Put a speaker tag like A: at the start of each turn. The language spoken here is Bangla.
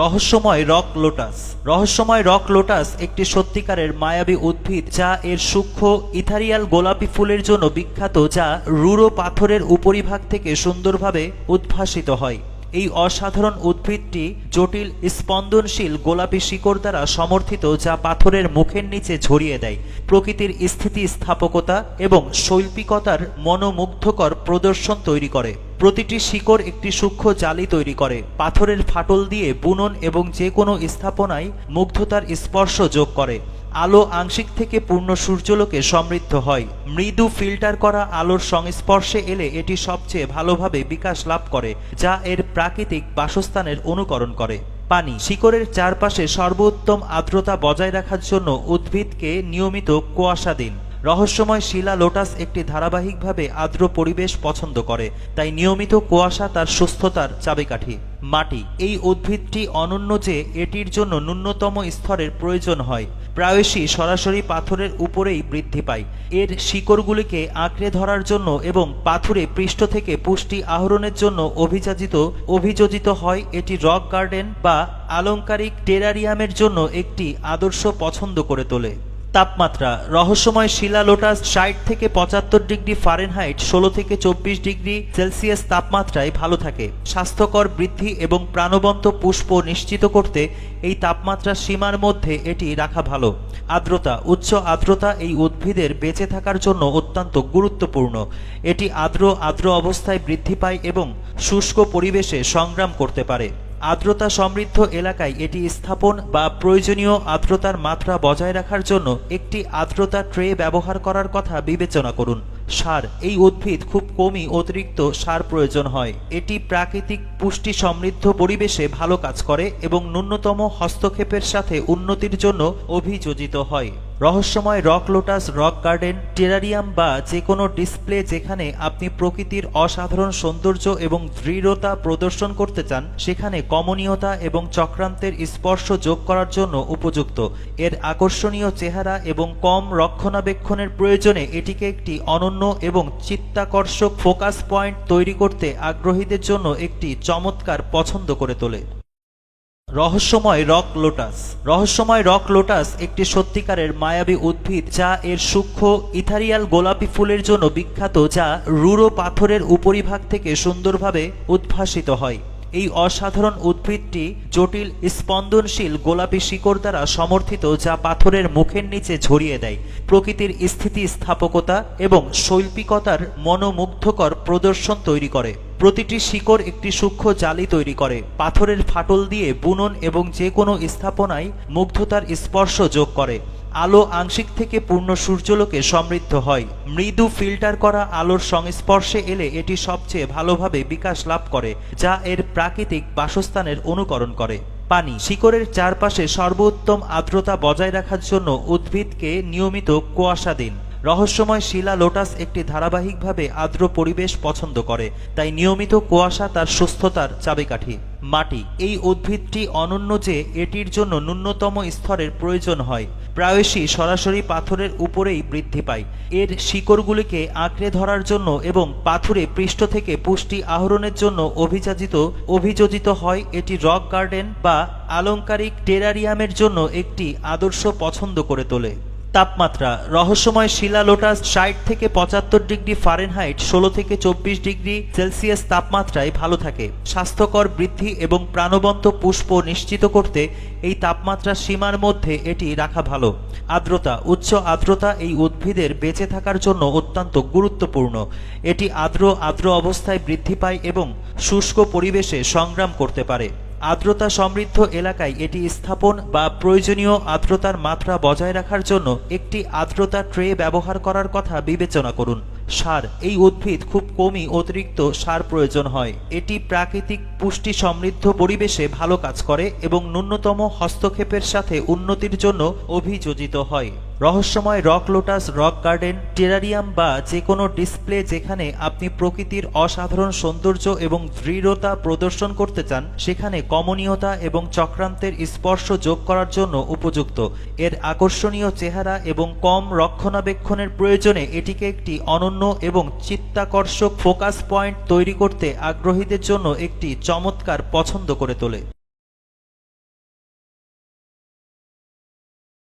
A: রহস্যময় রক লোটাস। রহস্যময় রক লোটাস একটি সত্যিকারের মায়াবী উদ্ভিদ যা এর সূক্ষ্ম ইথারিয়াল গোলাপি ফুলের জন্য বিখ্যাত, যা রুড়ো পাথরের উপরিভাগ থেকে সুন্দরভাবে উদ্ভাসিত হয়। এই অসাধারণ উদ্ভিদটি জটিল, স্পন্দনশীল গোলাপি শিকড় দ্বারা সমর্থিত যা পাথরের মুখের নিচে ঝরিয়ে দেয়। প্রকৃতির স্থিতিস্থাপকতা এবং শৈল্পিকতার মনোমুগ্ধকর প্রদর্শন তৈরি করে। প্রতিটি শিকড় একটি সূক্ষ্ম জালি তৈরি করে। পাথরের ফাটল দিয়ে বুনন এবং যে কোনো স্থাপনায় মুগ্ধতার স্পর্শ যোগ করে। আলো আংশিক থেকে পূর্ণ সূর্যলোকে সমৃদ্ধ হয়। মৃদু ফিল্টার করা আলোর সংস্পর্শে এলে এটি সবচেয়ে ভালোভাবে বিকাশ লাভ করে, যা এর প্রাকৃতিক বাসস্থানের অনুকরণ করে। পানি শিকড়ের চারপাশে সর্বোত্তম আর্দ্রতা বজায় রাখার জন্য উদ্ভিদকে নিয়মিত কুয়াশা দিন। রহস্যময় শিলা লোটাস একটি ধারাবাহিকভাবে আর্দ্র পরিবেশ পছন্দ করে, তাই নিয়মিত কুয়াশা তার সুস্থতার চাবিকাঠি। মাটি, এই উদ্ভিদটি অনন্য যে এটির জন্য ন্যূনতম স্তরের প্রয়োজন হয়, প্রায়শই সরাসরি পাথরের উপরেই বৃদ্ধি পায়। এর শিকড়গুলিকে আঁকড়ে ধরার জন্য এবং পাথুরে পৃষ্ঠ থেকে পুষ্টি আহরণের জন্য অভিযাজিত, অভিযোজিত হয় এটি রক গার্ডেন বা আলংকারিক টেরারিয়ামের জন্য একটি আদর্শ পছন্দ করে তোলে। তাপমাত্রা। রহস্যময় শিলা লোটাস ষাট থেকে পঁচাত্তর ডিগ্রি ফারেনহাইট, ষোলো থেকে চব্বিশ ডিগ্রি সেলসিয়াস তাপমাত্রায় ভালো থাকে। স্বাস্থ্যকর বৃদ্ধি এবং প্রাণবন্ত পুষ্প নিশ্চিত করতে এই তাপমাত্রার সীমার মধ্যে এটি রাখা ভালো। আর্দ্রতা, উচ্চ আর্দ্রতা এই উদ্ভিদের বেঁচে থাকার জন্য অত্যন্ত গুরুত্বপূর্ণ। এটি আর্দ্র আর্দ্র অবস্থায় বৃদ্ধি পায় এবং শুষ্ক পরিবেশে সংগ্রাম করতে পারে। আর্দ্রতা সমৃদ্ধ এলাকায় এটি স্থাপন বা প্রয়োজনীয় আর্দ্রতার মাত্রা বজায় রাখার জন্য একটি আর্দ্রতা ট্রে ব্যবহার করার কথা বিবেচনা করুন। সার, এই উদ্ভিদ খুব কমই অতিরিক্ত সার প্রয়োজন হয়। এটি প্রাকৃতিক পুষ্টি সমৃদ্ধ পরিবেশে ভালো কাজ করে এবং ন্যূনতম হস্তক্ষেপের সাথে উন্নতির জন্য অভিযোজিত হয়। রহস্যময় rock lotus, rock garden, terrarium বা যে কোনো ডিসপ্লে যেখানে আপনি প্রকৃতির অসাধারণ সৌন্দর্য এবং দৃঢ়তা প্রদর্শন করতে চান, সেখানে কমনীয়তা এবং চক্রান্তের স্পর্শ যোগ করার জন্য উপযুক্ত। এর আকর্ষণীয় চেহারা এবং কম রক্ষণাবেক্ষণের প্রয়োজনে এটিকে একটি অনন্য এবং চিত্তাকর্ষক ফোকাস পয়েন্ট তৈরি করতে আগ্রহীদের জন্য একটি চমৎকার পছন্দ করে তোলে। রহস্যময় রক লোটাস। রহস্যময় রক লোটাস একটি সত্যিকারের মায়াবী উদ্ভিদ যা এর সূক্ষ্ম ইথারিয়াল গোলাপি ফুলের জন্য বিখ্যাত, যা রুড়ো পাথরের উপরিভাগ থেকে সুন্দরভাবে উদ্ভাসিত হয়। এই অসাধারণ উদ্ভিদটি জটিল স্পন্দনশীল গোলাপি শিকড় দ্বারা সমর্থিত, যা পাথরের মুখের নিচে ঝরিয়ে দেয়। প্রকৃতির স্থিতিস্থাপকতা এবং শৈল্পিকতার মনোমুগ্ধকর প্রদর্শন তৈরি করে। প্রতিটি শিকড় একটি সূক্ষ্ম জালি তৈরি করে। পাথরের ফাটল দিয়ে বুনন এবং যে কোনো স্থাপনায় মুগ্ধতার স্পর্শ যোগ করে। আলো আংশিক থেকে পূর্ণ সূর্যলোকে সমৃদ্ধ হয়। মৃদু ফিল্টার করা আলোর সংস্পর্শে এলে এটি সবচেয়ে ভালোভাবে বিকাশ লাভ করে, যা এর প্রাকৃতিক বাসস্থানের অনুকরণ করে। পানি শিকড়ের চারপাশে সর্বোত্তম আর্দ্রতা বজায় রাখার জন্য উদ্ভিদকে নিয়মিত কুয়াশা দিন। রহস্যময় শিলা লোটাস একটি ধারাবাহিকভাবে আর্দ্র পরিবেশ পছন্দ করে, তাই নিয়মিত কুয়াশা তার সুস্থতার চাবিকাঠি। মাটি, এই উদ্ভিদটি অনন্য যে এটির জন্য ন্যূনতম স্তরের প্রয়োজন হয়, প্রায়শই সরাসরি পাথরের উপরেই বৃদ্ধি পায়। এর শিকড়গুলিকে আঁকড়ে ধরার জন্য এবং পাথুরে পৃষ্ঠ থেকে পুষ্টি আহরণের জন্য অভিযাজিত, অভিযোজিত হয় এটি রক গার্ডেন বা আলংকারিক টেরারিয়ামের জন্য একটি আদর্শ পছন্দ করে তোলে। তাপমাত্রা। রহস্যময় শিলা লোটাস ষাট থেকে পঁচাত্তর ডিগ্রি ফারেনহাইট, ষোলো থেকে চব্বিশ ডিগ্রি সেলসিয়াস তাপমাত্রায় ভালো থাকে। স্বাস্থ্যকর বৃদ্ধি এবং প্রাণবন্ত পুষ্প নিশ্চিত করতে এই তাপমাত্রার সীমার মধ্যে এটি রাখা ভালো। আর্দ্রতা, উচ্চ আর্দ্রতা এই উদ্ভিদের বেঁচে থাকার জন্য অত্যন্ত গুরুত্বপূর্ণ। এটি আর্দ্র আর্দ্র অবস্থায় বৃদ্ধি পায় এবং শুষ্ক পরিবেশে সংগ্রাম করতে পারে। আর্দ্রতা সমৃদ্ধ এলাকায় এটি স্থাপন বা প্রয়োজনীয় আর্দ্রতার মাত্রা বজায় রাখার জন্য একটি আর্দ্রতা ট্রে ব্যবহার করার কথা বিবেচনা করুন। সার, এই উদ্ভিদ খুব কমই অতিরিক্ত সার প্রয়োজন হয়। এটি প্রাকৃতিক পুষ্টি সমৃদ্ধ পরিবেশে ভালো কাজ করে এবং ন্যূনতম হস্তক্ষেপের সাথে উন্নতির জন্য অভিযোজিত হয়। রহস্যময় rock lotus, rock garden, terrarium বা যে কোনো ডিসপ্লে যেখানে আপনি প্রকৃতির অসাধারণ সৌন্দর্য এবং দৃঢ়তা প্রদর্শন করতে চান, সেখানে কমনীয়তা এবং চক্রান্তের স্পর্শ যোগ করার জন্য উপযুক্ত। এর আকর্ষণীয় চেহারা এবং কম রক্ষণাবেক্ষণের প্রয়োজনে এটিকে একটি অনন্য এবং চিত্তাকর্ষক ফোকাস পয়েন্ট তৈরি করতে আগ্রহীদের জন্য একটি চমৎকার পছন্দ করে তোলে।